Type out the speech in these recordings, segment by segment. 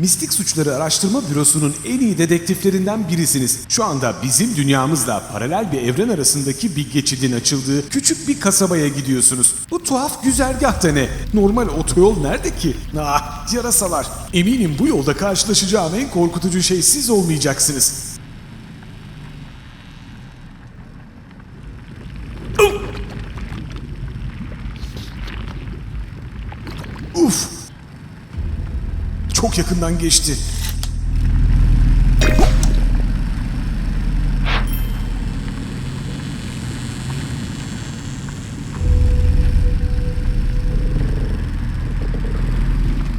Mistik Suçları Araştırma Bürosu'nun en iyi dedektiflerinden birisiniz. Şu anda bizim dünyamızla paralel bir evren arasındaki bir geçidin açıldığı küçük bir kasabaya gidiyorsunuz. Bu tuhaf güzergahta ne? Normal otoyol nerede ki? Ah, yarasalar. Eminim bu yolda karşılaşacağım en korkutucu şey siz olmayacaksınız. Çok yakından geçti.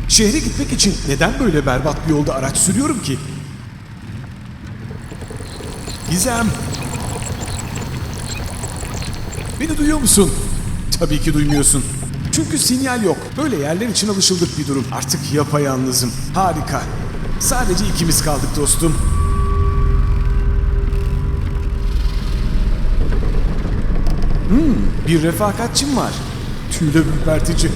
Şehre gitmek için neden böyle berbat bir yolda araç sürüyorum ki? Gizem! Beni duyuyor musun? Tabii ki duymuyorsun. Çünkü sinyal yok. Böyle yerler için alışıldık bir durum. Artık yapayalnızım. Harika. Sadece ikimiz kaldık dostum. Hmm, bir refakatçim var. Tüyle ürpertici.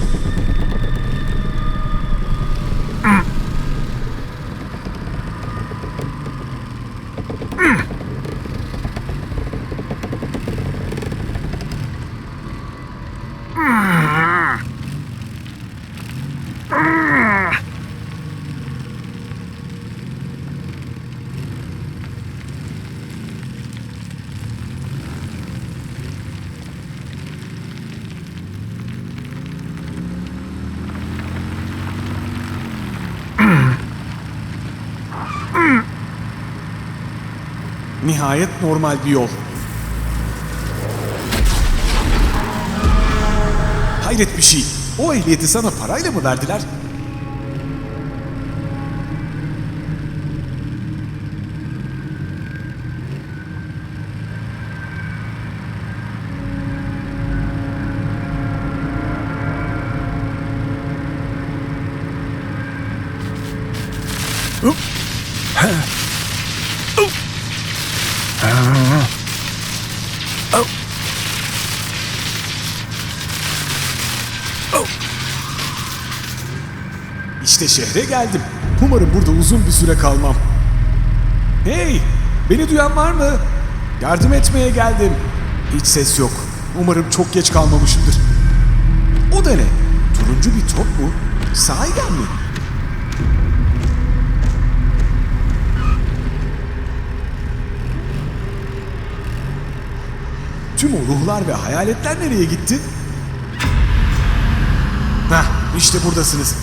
Nihayet normal bir yol. Hayret bir şey. O ehliyeti sana parayla mı verdiler? İşte şehre geldim. Umarım burada uzun bir süre kalmam. Hey! Beni duyan var mı? Yardım etmeye geldim. Hiç ses yok. Umarım çok geç kalmamışımdır. O da ne? Turuncu bir top mu? Sahiden mi? Tüm o ruhlar ve hayaletler nereye gitti? Hah, işte buradasınız.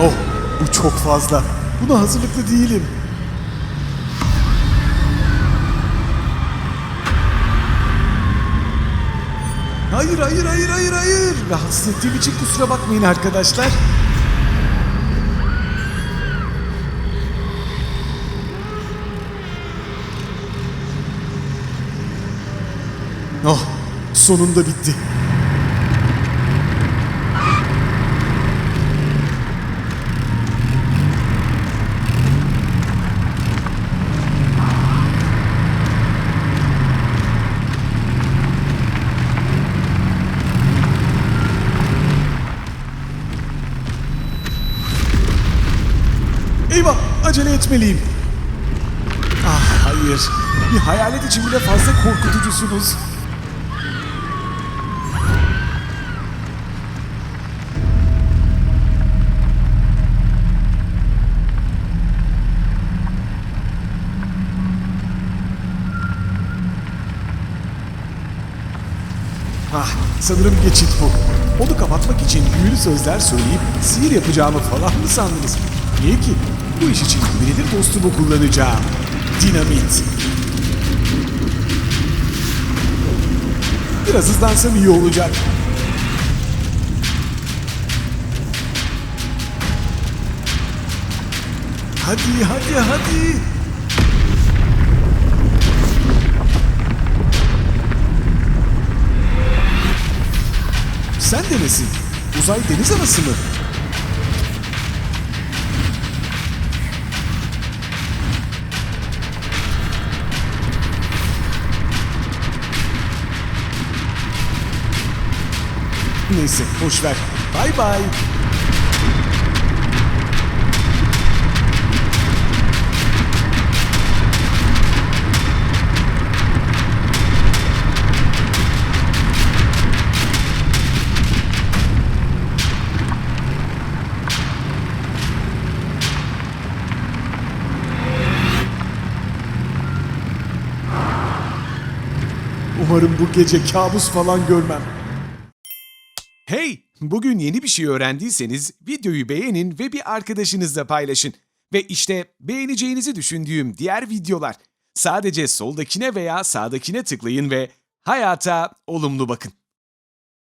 Oh, bu çok fazla. Buna hazırlıklı değilim. Hayır, hayır, hayır, hayır, hayır. Rahatsız ettiğim için kusura bakmayın arkadaşlar. Oh, sonunda bitti. Eyvah, acele etmeliyim. Ah hayır, bir hayalet için bile fazla korkutucusunuz. Ah, sanırım geçit bu. Onu kapatmak için büyülü sözler söyleyip sihir yapacağımı falan mı sandınız? Niye ki? Bu iş için güvenilir dostumu kullanacağım. Dinamit. Biraz hızlansam iyi olacak. Hadi, hadi, hadi. Sen de nesin? Uzay deniz anası mı? Neyse boş ver. Bay bay. Umarım bu gece kabus falan görmem. Hey! Bugün yeni bir şey öğrendiyseniz videoyu beğenin ve bir arkadaşınızla paylaşın. Ve işte beğeneceğinizi düşündüğüm diğer videolar. Sadece soldakine veya sağdakine tıklayın ve hayata olumlu bakın.